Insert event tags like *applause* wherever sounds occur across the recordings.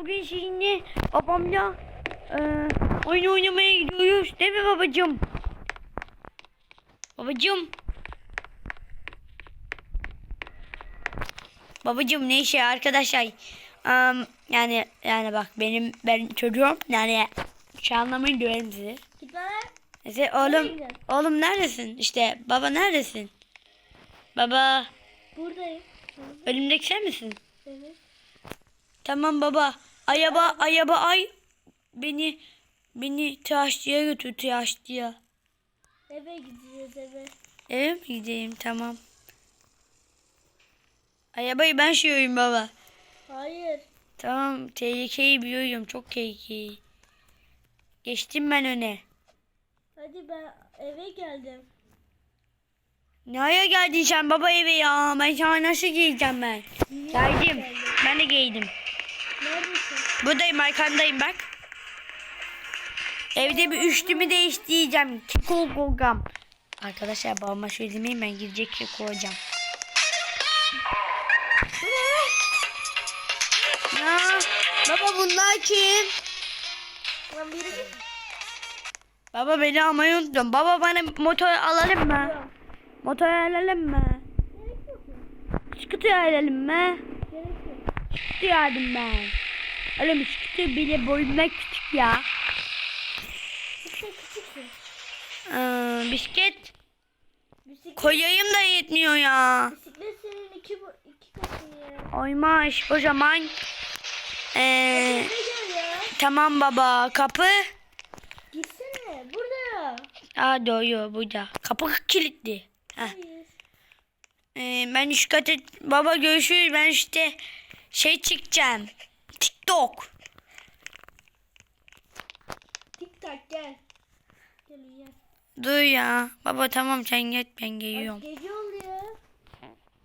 Bugün sizinle babamla e, oyun oynamaya gidiyoruz değil mi babacığım? Babacığım. Babacığım ne işe arkadaşlar? Am, yani yani bak benim ben çocuğum yani şu anlamayı. Git bana. Neyse oğlum oğlum neredesin? İşte baba neredesin? Baba Buradayım. önümdeki sen misin? Evet. Tamam baba. Ayaba ayaba ay beni beni tıraşçıya götür tıraşçıya. Eve gideceğiz eve. Eve mi gideyim tamam. Ayabayı ben şiyorum baba. Hayır. Tamam tehlikeyi biliyorum çok tehlikeli. Geçtim ben öne. Hadi ben eve geldim. Nereye geldin sen baba eve ya? Ben sana nasıl giyeceğim ben? Niye Geldim. Ben de giydim. Neredesin? Buradayım arkandayım bak. Evde bir üstümü değiştireceğim. Keko kokam. Arkadaşlar babama şöyle ben girecek keko olacağım. Ya baba bunlar kim? Lan biri. Baba beni almayı unuttum. Baba bana motor alalım mı? Motor alalım mı? Gerek? Scooter alalım mı? Gerek yok. Aldım ben. Oğlum scooter bile boyumdan küçük ya. Sen küçüksün. Ee, bisiklet Bisiklet, koyayım da yetmiyor ya. bisiklet senin iki, iki katın ya. Oymaş o zaman. Ee, tamam baba kapı. Gitsene. Burada ya. Aa doğru burada. Kapı kilitli. Heh. Ee, ben şu kata baba görüşürüz ben işte şey çıkacağım. TikTok. Tik tak gel. Gel gel. Dur ya. Baba tamam sen git ben geliyorum. Gece oldu ya.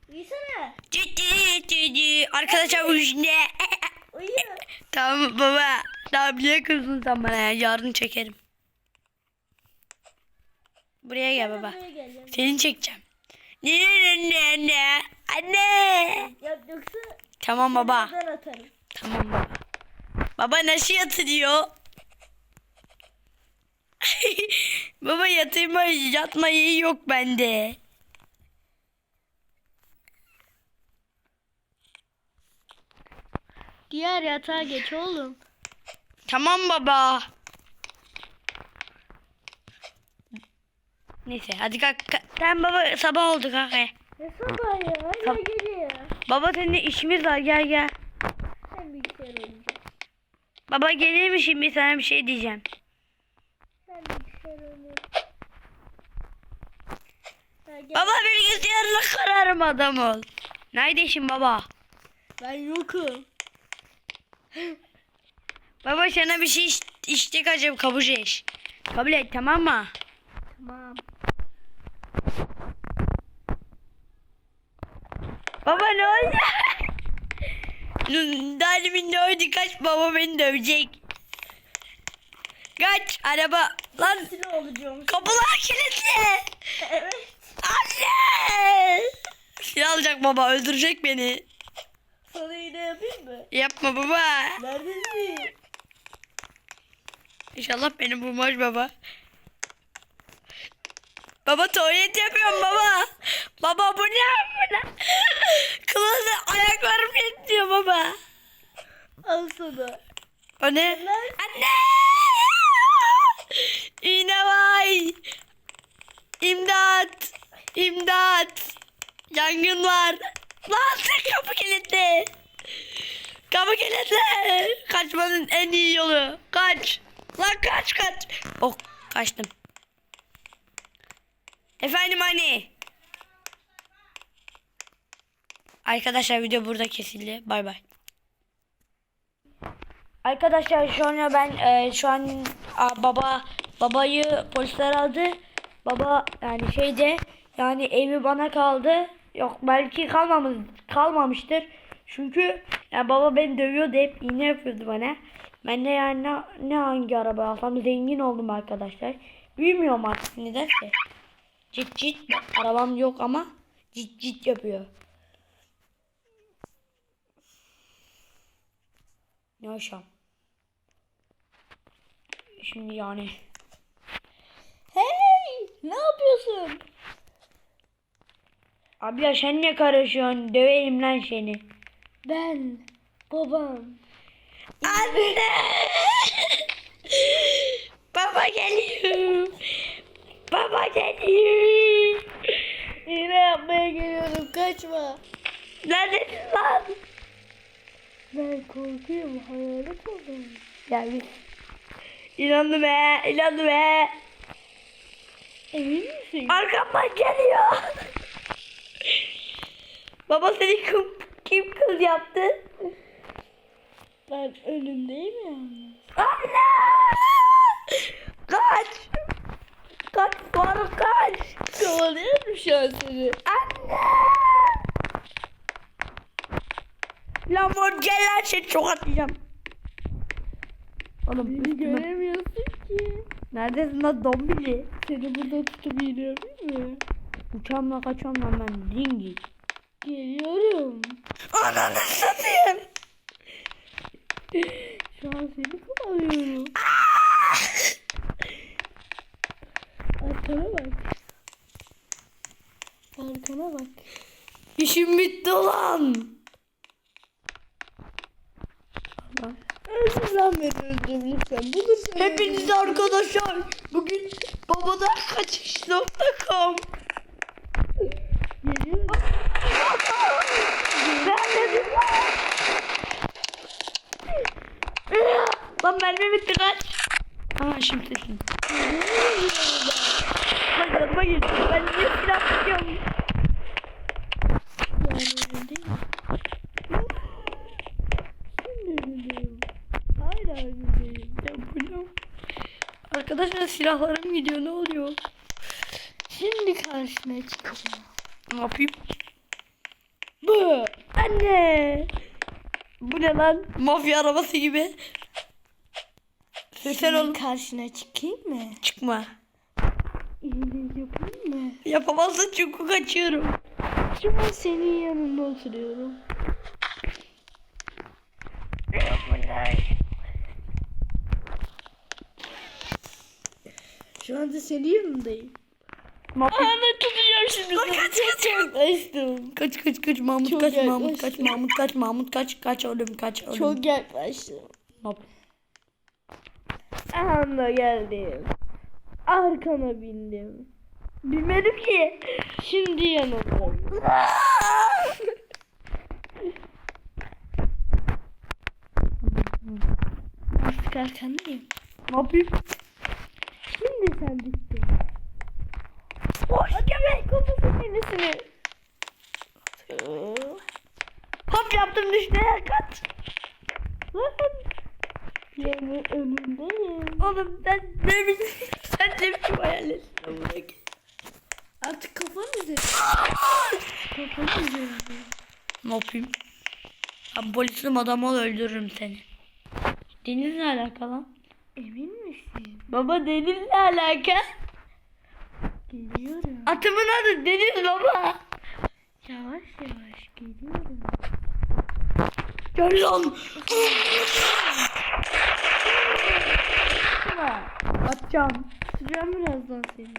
Uyusana. Ciddi ciddi. Arkadaşlar ne? *laughs* Uyu. tamam baba. Daha niye kızdın sen bana ya? Yarın çekerim. Buraya gel baba. Seni çekeceğim. Ne ne ne ne anne. Yoksa Tamam baba. atarım. Tamam baba. Baba nasıl yatırıyor? *laughs* baba yatırma yatma yeri yok bende. Diğer yatağa geç oğlum. Tamam baba. Neyse hadi kalk. kalk. Tamam baba sabah oldu kalk. he. Ne sabah ya? Tamam. geliyor. Baba seninle işimiz var gel gel. Baba gelir mi şimdi sana bir şey diyeceğim. Baba bilgisayarla kararım adam ol. Neredesin baba? Ben yokum. Baba sana bir şey içtik acaba kabul et. Kabul et tamam mı? Tamam. Baba ne oldu? Dalimin oldu? Kaç baba beni dövecek. Kaç araba lan Sinir olacağım. kapılar kilitli. evet. Anne. Silah alacak baba öldürecek beni. Sana yine yapayım mı? Yapma baba. Neredesin? İnşallah beni bulmaz baba. Baba tuvalet yapıyorum baba. Baba? Bu ne? Klozet ayaklarım yetmiyor baba. Sana. O ne? Anne! İğne var. İmdat. İmdat. Yangın var. Lan kapı kilitli. Kapı kilitli. Kaçmanın en iyi yolu. Kaç. Lan kaç kaç. Oh kaçtım. Efendim anne. Arkadaşlar video burada kesildi. Bay bay. Arkadaşlar şu anda ben e, şu an a, baba babayı polisler aldı. Baba yani şeyde yani evi bana kaldı. Yok belki kalmamış kalmamıştır. Çünkü yani baba beni dövüyordu hep iğne yapıyordu bana. Ben de yani ne, ne hangi araba alsam zengin oldum arkadaşlar. Büyümüyorum artık nedense. Cit cit arabam yok ama cit cit yapıyor. Ne aşam? Şimdi yani. Hey! Ne yapıyorsun? Abi ya sen ne karışıyorsun? Döveyim lan seni. Ben babam. Anne! Baba geliyor. Baba geliyor. İğne yapmaya geliyorum kaçma. Neredesin lan? Ben korkuyorum hayalet oldum. Gel bir. İnandım he, inandım he. Emin misin? Arkamdan geliyor. Baba seni kim, kim kız yaptı? Ben önündeyim yalnız. Anne! Kaç! Kaç Faruk kaç! Kovalıyorum şu an seni. Anne! Lamor gel lan seni çok atlayacağım. Oğlum Beni üstüme. göremiyorsun ki. Neredesin lan dombili? Seni burada tutup iğne yapayım mı? Uçağımla kaçıyorum lan ben dingi. Geliyorum. Ananı satayım. *laughs* Şu an seni kovalıyorum. Arkana bak. Arkana bak. İşim bitti ulan. Lan beni öldür lütfen. Bulur seni. Hepinize arkadaşlar. Bugün babadan kaçış.com Geliyorum. Neredesin lan? Lan mermi bitti kaç. Aa şimdi. *laughs* Lan yanıma gel. Ben niye silah tutuyorum? Yani önündeyim. Şimdi önündeyim. Hala önündeyim. Ya bu ne? Arkadaşlar silahlarım gidiyor ne oluyor? Şimdi karşına çıkacağım. Ne yapayım? Bu. Anne. Bu ne lan? Mafya arabası gibi. Sen Şimdi oğlum karşına çıkayım mı? çıkma. İyilik yapayım mı? Yapamazsın çünkü kaçıyorum. An senin yanında oturuyorum. Şu anda senin yanındayım. Yapayım? Ana tutacağım şimdi. Seni. kaç, kaç, yaklaştım. Kaç kaç kaç Mahmut Çok kaç Mahmut kaç yaklaştım. Mahmut kaç Mahmut kaç kaç oğlum kaç oğlum. Çok yaklaştım. Yap- Anda geldim. Arkana bindim. Bilmedim ki. Şimdi yanındayım. Artık arkandayım. Ne yapayım? Sen bittin. Hoş geldin. Kafasının enesini. Hop yaptım düştü kaç. Lan. Yani önündeyim. Oğlum sen ne bileyim sen ne biçim hayal ettin bırak. Artık kafan üzerinde. Kafan üzerinde. Ne yapayım? Abi polisim adam ol öldürürüm seni. Deniz ne alaka lan? Emin? Baba Deniz ne alaka? Geliyorum. Atımın adı Deniz baba. Yavaş yavaş geliyorum. Gel lan. Atacağım. Tutacağım birazdan seni.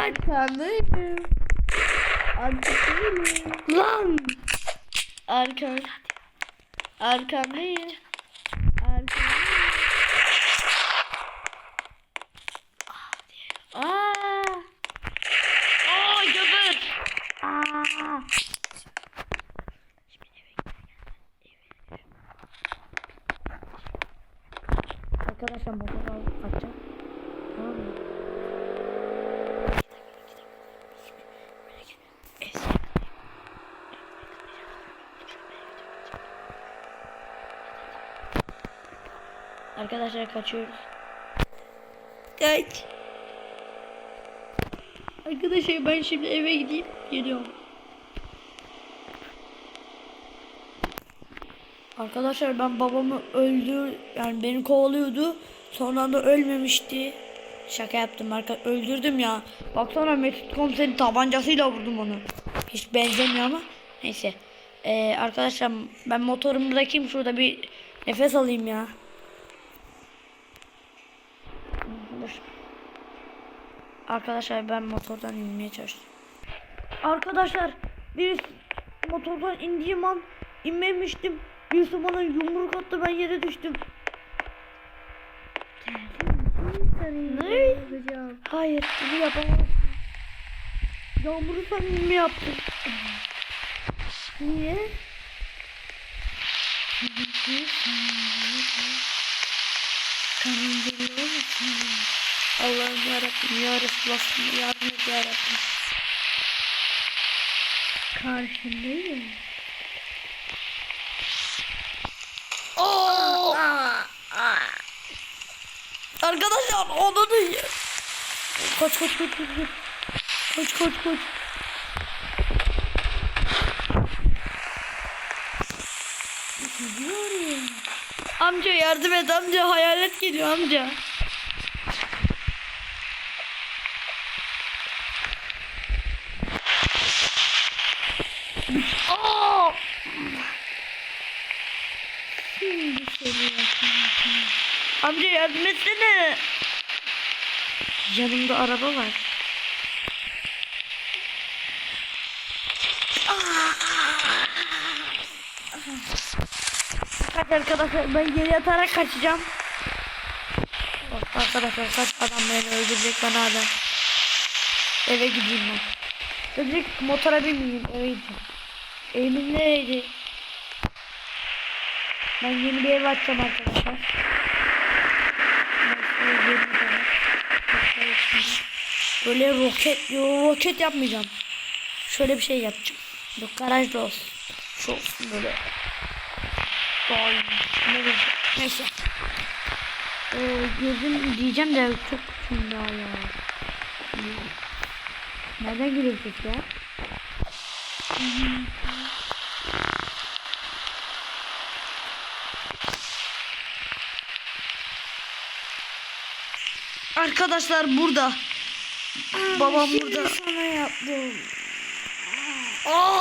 Arkandayım. Arkandayım. Lan. Arkan. Arkandayım. Aa. Aa göbür. Aa. Arkadaşlar motor alıp kaçacağım. Tamam mı? Arkadaşlar kaçıyoruz. Kaç. Arkadaşlar ben şimdi eve gideyim. Geliyorum. Arkadaşlar ben babamı öldür yani beni kovalıyordu. Sonra da ölmemişti. Şaka yaptım arka öldürdüm ya. Baksana Mesut komiserin tabancasıyla vurdum onu. Hiç benzemiyor ama neyse. Ee, arkadaşlar ben motorumu bırakayım şurada bir nefes alayım ya. Dur. Arkadaşlar ben motordan inmeye çalıştım. Arkadaşlar bir motordan indiğim an inmemiştim. Birisi bana yumruk attı ben yere düştüm. Ne? Yapacağım. Hayır bunu yapamazsın. Yağmuru sen mi yaptın? Niye? Karıncılı olmasın. Allah'ım yarabbim ya Resulallah yardım et yarabbim. Karşındayım. Oo! Arkadaşlar onu da Koş koş koş koş koş. Koş koş koş. Gidiyorum. Amca yardım et amca hayalet geliyor amca. Aa! Şimdi seni yapayım. Amca yardım etsene. Yanımda araba var. Kaç arkadaşlar ben geri atarak kaçacağım. Bak arkadaşlar kaç adam beni öldürecek ben hala. Eve gideyim ben. Ölecek motora binmeyeyim eve gideceğim. Evimin nereydi? Ben yeni bir ev açacağım arkadaşlar. Böyle roket, yo, roket yapmayacağım. Şöyle bir şey yapacağım. Yok garajda olsun. Şu olsun böyle. Güzel. Neyse. Ee, gözüm diyeceğim de çok küçüğüm daha ya. Nereden ses ya? Arkadaşlar burada. Babam burada. Sana yaptım. Aa!